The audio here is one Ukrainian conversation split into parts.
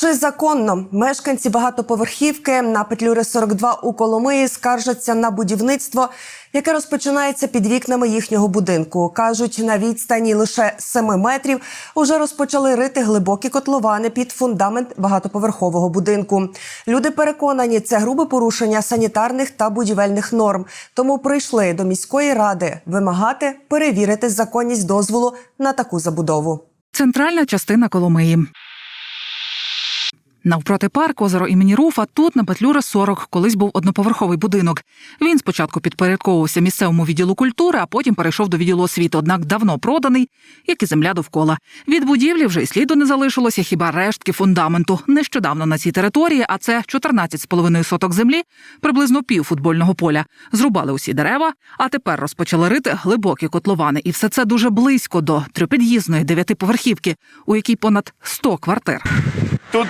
Чи законно мешканці багатоповерхівки на Петлюри 42 у Коломиї скаржаться на будівництво, яке розпочинається під вікнами їхнього будинку? кажуть, на відстані лише 7 метрів уже розпочали рити глибокі котловани під фундамент багатоповерхового будинку. Люди переконані, це грубе порушення санітарних та будівельних норм. Тому прийшли до міської ради вимагати перевірити законність дозволу на таку забудову. Центральна частина Коломиї. Навпроти парк, озеро імені Руфа, тут на Петлюра 40 колись був одноповерховий будинок. Він спочатку підпорядковувався місцевому відділу культури, а потім перейшов до відділу освіти, однак давно проданий, як і земля довкола. Від будівлі вже й сліду не залишилося, хіба рештки фундаменту. Нещодавно на цій території, а це 14,5 соток землі, приблизно пів футбольного поля. Зрубали усі дерева, а тепер розпочали рити глибокі котловани. І все це дуже близько до трьопід'їзної дев'ятиповерхівки, у якій понад 100 квартир. Тут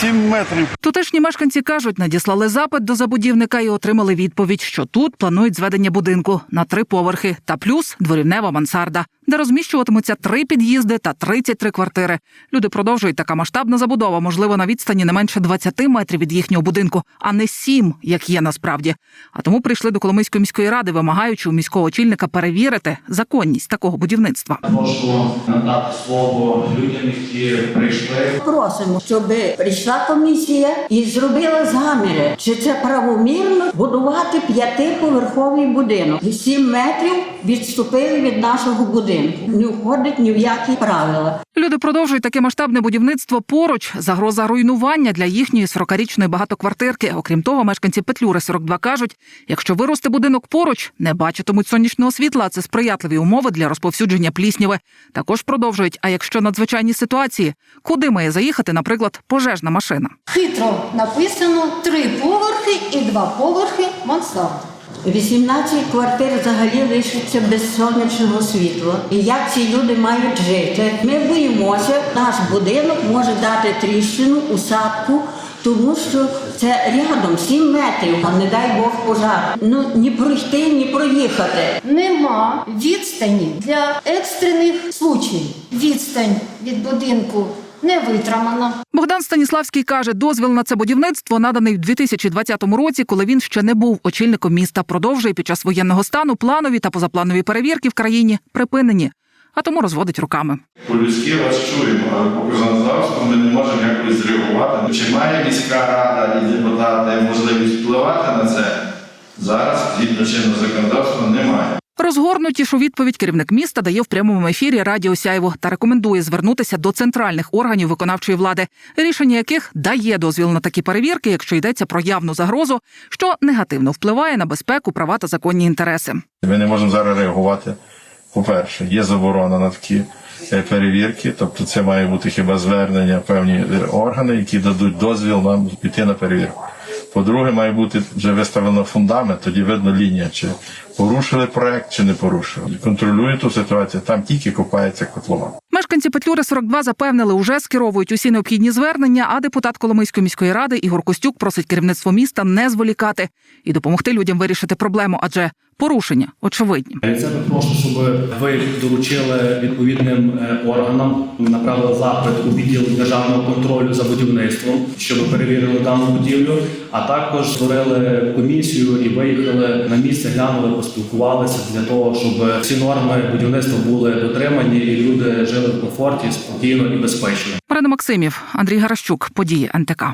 7 метрів. Тутешні мешканці кажуть, надіслали запит до забудівника і отримали відповідь, що тут планують зведення будинку на три поверхи та плюс дворівнева мансарда, де розміщуватимуться три під'їзди та 33 квартири. Люди продовжують така масштабна забудова, можливо, на відстані не менше 20 метрів від їхнього будинку, а не 7, як є насправді. А тому прийшли до Коломийської міської ради, вимагаючи у міського очільника перевірити законність такого будівництва. Прошу надати слово людям, які прийшли. Просимо, щоб прийшла комісія і зробила заміри, чи це правомірно будувати п'ятиповерховий будинок. І Сім метрів відступили від нашого будинку. Не входить ні в які правила. Люди продовжують таке масштабне будівництво поруч. Загроза руйнування для їхньої 40-річної багатоквартирки. Окрім того, мешканці Петлюри 42 кажуть, якщо виросте будинок поруч, не бачитимуть сонячного світла. Це сприятливі умови для розповсюдження плісняви. Також продовжують. А якщо надзвичайні ситуації, куди має заїхати, наприклад, пожежна машина? Хитро написано три поверхи і два поверхи мансард. 18 квартир взагалі лишиться без сонячного світла. І як ці люди мають жити? Ми боїмося, наш будинок може дати тріщину, усадку, тому що це рядом 7 метрів, а не дай Бог пожар. Ну ні пройти, ні проїхати. Нема відстані для екстрених случаїв. Відстань від будинку не витримана. Богдан Станіславський каже, дозвіл на це будівництво наданий в 2020 році, коли він ще не був очільником міста. Продовжує під час воєнного стану планові та позапланові перевірки в країні припинені, а тому розводить руками. По-людськи вас чуємо, але по законодавству ми не можемо якось зреагувати. Чи має міська рада і депутати можливість впливати на це? Зараз, згідно чинного законодавства, немає. Розгорнутішу відповідь керівник міста дає в прямому ефірі Радіо Сяйво та рекомендує звернутися до центральних органів виконавчої влади, рішення яких дає дозвіл на такі перевірки, якщо йдеться про явну загрозу, що негативно впливає на безпеку, права та законні інтереси. Ми не можемо зараз реагувати. По-перше, є заборона на такі е, перевірки, тобто це має бути хіба звернення певні е, органи, які дадуть дозвіл нам піти на перевірку. По-друге, має бути вже виставлено фундамент, тоді видно лінія, чи порушили проект, чи не порушили. Контролює ту ситуацію, там тільки копається котлова. Мешканці Петлюри 42 запевнили, уже скеровують усі необхідні звернення. А депутат Коломийської міської ради Ігор Костюк просить керівництво міста не зволікати і допомогти людям вирішити проблему, адже порушення очевидні. Від себе прошу, щоб ви доручили відповідним е, органам, направили запит у відділ державного контролю за будівництвом, щоб перевірили дану будівлю, а також створили комісію і виїхали на місце, глянули, поспілкувалися для того, щоб всі норми будівництва були дотримані і люди жили в комфорті, спокійно і безпечно. Марина Максимів, Андрій Гаращук, події НТК.